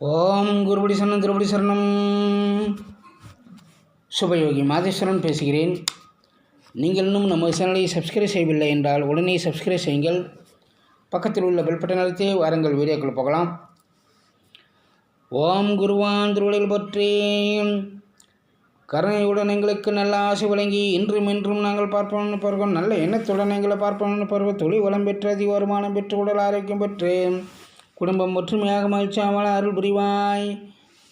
ஓம் குருபடி சரணம் திருபடி சரணம் சுபயோகி மாதேஸ்வரன் பேசுகிறேன். நீங்கள் இன்னும் நம்ம சேனலை சப்ஸ்கிரைப் செய்யவில்லை என்றால் உடனே சப்ஸ்கிரைப் செய்யுங்கள். பக்கத்தில் உள்ள பெல் பட்டன் அழுத்தே வாருங்கள் வீடியோக்கள் போகலாம். ஓம் குருவான் திருவடியில் பற்றி கருணையுடன் எங்களுக்கு நல்ல ஆசை வழங்கி இன்றும் இன்றும் நாங்கள் பார்ப்போம்னு பருவம் நல்ல எண்ணத்துடன் எங்களை பார்ப்போம்னு பருவம் தொழில் வளம் பெற்று அதிக வருமானம் பெற்று உடல் ஆரோக்கியம் பெற்று குடும்பம் ஒற்றுமையாக மகிழ்ச்சியாமல் அருள் புரிவாய்.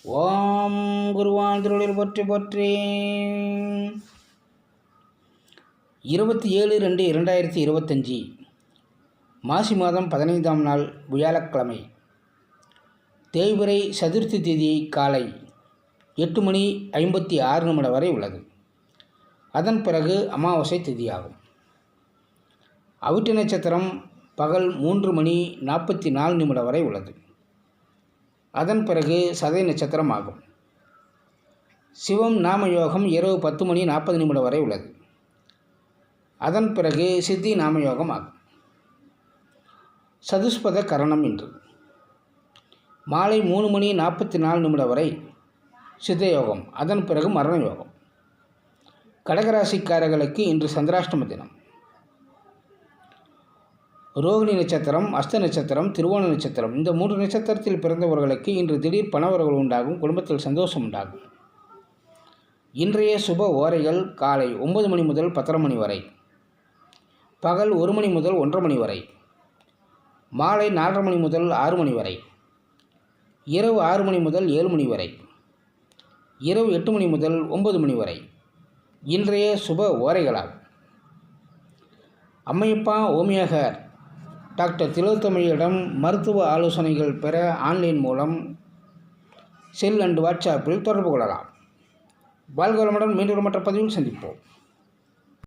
ஓம் குருவான் திருவடியில் பற்றி பற்றி. இருபத்தி ஏழு ரெண்டு இரண்டாயிரத்தி இருபத்தஞ்சி மாசி மாதம் பதினைந்தாம் நாள் வியாழக்கிழமை. தேய்பிரை சதுர்த்தி தேதி காலை எட்டு மணி ஐம்பத்தி ஆறு நிமிடம் வரை உள்ளது. அதன் பிறகு அமாவாசை திதியாகும். அவிட்ட நட்சத்திரம் பகல் மூன்று மணி நாற்பத்தி நாலு நிமிடம் வரை உள்ளது. அதன் பிறகு சதை நட்சத்திரம் ஆகும். சிவம் நாம யோகம் இரவு பத்து மணி நாற்பது நிமிடம் வரை உள்ளது. அதன் பிறகு சித்தி நாம யோகம் ஆகும். சதுஷ்பத கரணம் இன்று. மாலை மூணு மணி நாற்பத்தி நாலு நிமிடம் வரை சித்த யோகம் அதன் பிறகு மரண யோகம். கடகராசிக்காரர்களுக்கு இன்று சந்திராஷ்டம தினம். ரோகிணி நட்சத்திரம் அஸ்த நட்சத்திரம் திருவோண நட்சத்திரம். இந்த மூன்று நட்சத்திரத்தில் பிறந்தவர்களுக்கு இன்று திடீர் பணவரவு உண்டாகும் குடும்பத்தில் சந்தோஷம் உண்டாகும். இன்றைய சுப ஓரைகள் காலை ஒன்பது மணி முதல் பத்தரை மணி வரை. பகல் ஒரு மணி முதல் ஒன்றரை மணி வரை. மாலை நாலரை மணி முதல் ஆறு மணி வரை. இரவு ஆறு மணி முதல் ஏழு மணி வரை. இரவு எட்டு மணி முதல் ஒன்பது மணி வரை. இன்றைய சுப ஓரைகளாகும். அம்மையப்பா ஓமியகர் டாக்டர் திலோத்தமையிடம் மருத்துவ ஆலோசனைகள் பெற ஆன்லைன் மூலம் செல் அண்டு வாட்ஸ்அப்பில் தொடர்பு கொள்ளலாம். வாழ்க வளமுடன் மீண்டும் மற்ற பதிவில் சந்திப்போம்.